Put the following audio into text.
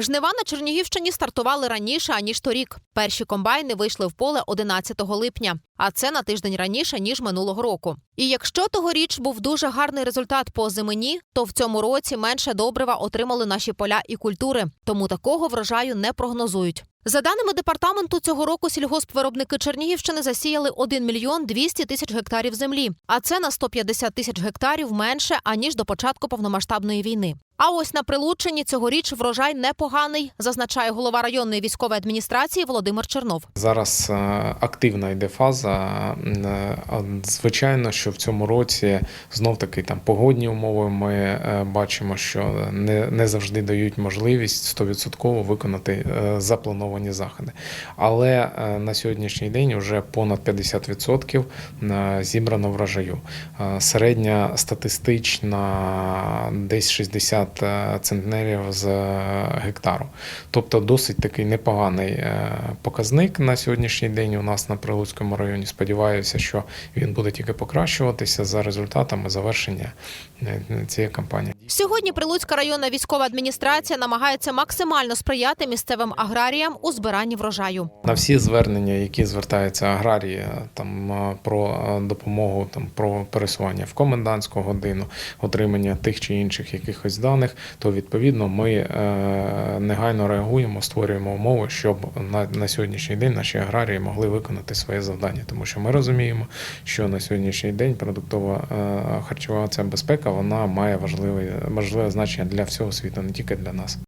Жнива на Чернігівщині стартували раніше аніж торік. Перші комбайни вийшли в поле 11 липня, а це на тиждень раніше ніж минулого року. І якщо тогоріч був дуже гарний результат по зимені, то в цьому році менше добрива отримали наші поля і культури, тому такого врожаю не прогнозують. За даними департаменту, цього року сільгоспвиробники Чернігівщини засіяли 1 мільйон 200 тисяч гектарів землі, а це на 150 тисяч гектарів менше аніж до початку повномасштабної війни. А ось на Прилуччині цьогоріч врожай непоганий, зазначає голова районної військової адміністрації Володимир Чернов. Зараз е, активна йде фаза. Е, Звичайно, що в цьому році знов таки там погодні умови. Ми е, бачимо, що не, не завжди дають можливість 100% виконати е, заплановані заходи. Але е, на сьогоднішній день вже понад 50% е, зібрано врожаю. Середня статистична десь 60 центнерів з гектару. Тобто досить такий непоганий показник на сьогоднішній день у нас на Прилуцькому районі. Сподіваюся, що він буде тільки покращуватися за результатами завершення е, цієї кампанії. Сьогодні Прилуцька районна військова адміністрація намагається максимально сприяти місцевим аграріям у збиранні врожаю. На всі звернення, які звертаються аграрії е, там е, про допомогу, там про пересування в комендантську годину, отримання тих чи інших якихось даних, то відповідно ми негайно реагуємо, створюємо умови, щоб на, на сьогоднішній день наші аграрії могли виконати своє завдання, тому що ми розуміємо, що на сьогоднішній день продуктова е, харчова ця безпека вона має важливе, важливе значення для всього світу, не тільки для нас.